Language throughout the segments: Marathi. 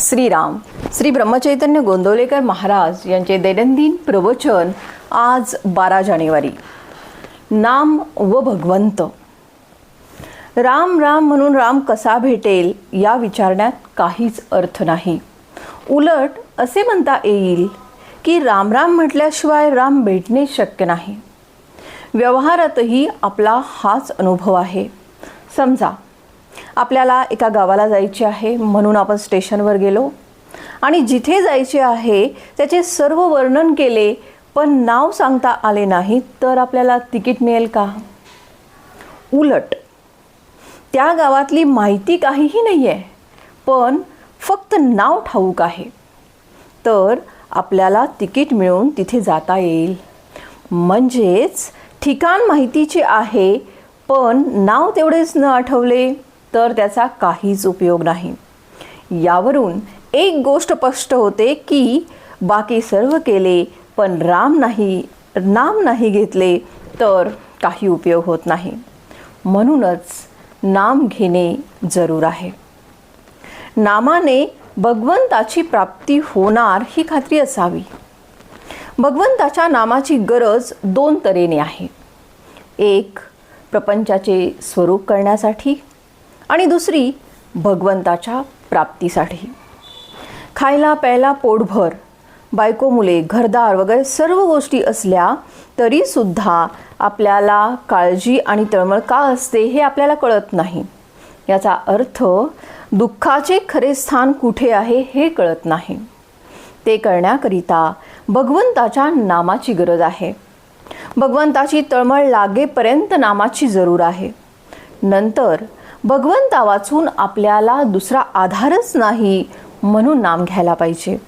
श्रीराम. श्री ब्रह्मचैतन्य गोंदवलेकर महाराज यांचे दैनंदिन प्रवचन आज बारा जानेवारी. नाम व भगवंत. राम राम म्हणून राम कसा भेटेल या विचारण्यात काहीच अर्थ नाही. उलट असे म्हणता येईल की राम राम म्हटल्याशिवाय राम भेटणे शक्य नाही. व्यवहारातही आपला हाच अनुभव आहे. समजा आपल्याला एका गावाला जायचे आहे म्हणून आपण स्टेशनवर गेलो. आणि जिथे जायचे आहे त्याचे सर्व वर्णन केले पण नाव सांगता आले नाही तर आपल्याला तिकीट मिळेल का? उलट त्या गावातली माहिती काहीही नाही आहे पण फक्त नाव ठाऊक आहे. तर आपल्याला तिकीट मिळून तिथे जाता येईल. म्हणजेच ठिकाण माहितीचे आहे पण नाव तेवढेच न आठवले. तर त्याचा काहीच उपयोग नाही. यावरून एक गोष्ट स्पष्ट होते की बाकी सर्व केले पण राम नाही नाम नाही घेतले तर काही उपयोग होत नाही. म्हणूनच नाम घेणे जरूर आहे. नामाने भगवंताची प्राप्ती होणार ही खात्री असावी. भगवंताच्या नामाची गरज दोन तऱ्हेने आहे. एक प्रपंचाचे स्वरूप करण्यासाठी. आणि दुसरी भगवंताच्या प्राप्तीसाठी. खायला प्यायला पोटभर. बायको मुले घरदार वगैरे सर्व गोष्टी असल्या तरीसुद्धा आपल्याला काळजी आणि तळमळ का असते हे आपल्याला कळत नाही. याचा अर्थ दुःखाचे खरे स्थान कुठे आहे हे कळत नाही. ते करण्याकरिता भगवंताच्या नामाची गरज आहे. भगवंताची तळमळ लागेपर्यंत नामाची जरूर आहे. नंतर भगवंता वाचून आपल्याला दुसरा आधारच नाही म्हणून नाम घ्यायला पाहिजे.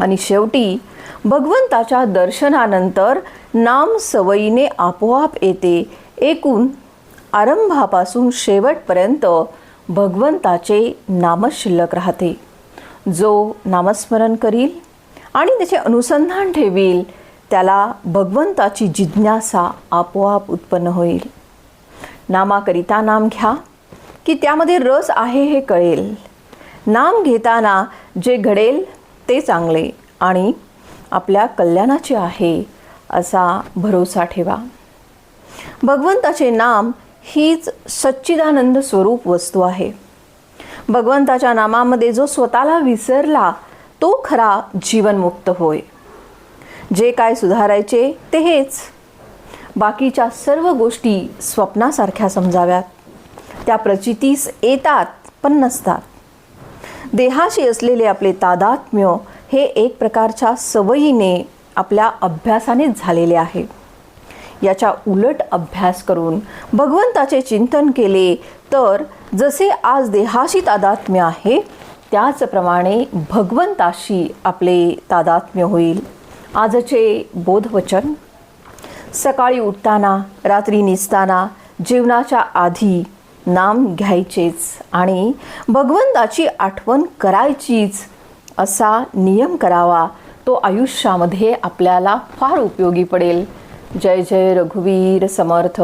आणि शेवटी भगवंताच्या दर्शनानंतर नाम सवयीने आपोआप येते. एकूण आरंभापासून शेवटपर्यंत भगवंताचे नामच शिल्लक राहते. जो नामस्मरण करील आणि त्याचे अनुसंधान ठेवील त्याला भगवंताची जिज्ञासा आपोआप उत्पन्न होईल. नामाकरिता नाम घ्या. की त्यामध्ये रस आहे हे कळेल. नाम घेताना जे घडेल ते चांगले आणि आपल्या कल्याणाचे आहे असा भरोसा ठेवा. भगवंताचे नाम हीच सच्चिदानंद स्वरूप वस्तू आहे. भगवंताच्या नामामध्ये जो स्वतःला विसरला तो खरा जीवनमुक्त होय. जे काय सुधारायचे ते हेच. बाकीच्या सर्व गोष्टी स्वप्नासारख्या समजाव्यात. त्या प्रचितीस येतात पण नसतात. देहाशी असलेले आपले तादात्म्य हे एक प्रकारच्या सवयीने आपल्या अभ्यासानेच झालेले आहे. याच्या उलट अभ्यास करून भगवंताचे चिंतन केले तर जसे आज देहाशी तादात्म्य आहे त्याचप्रमाणे भगवंताशी आपले तादात्म्य होईल. आजचे बोधवचन. सकाळी उठताना रात्री निसताना जेवणाच्या आधी नाम घ्यायचेच आणि भगवंताची आठवण करायचीच असा नियम करावा तो आयुष्यामध्ये आपल्याला फार उपयोगी पडेल. जय जय रघुवीर समर्थ.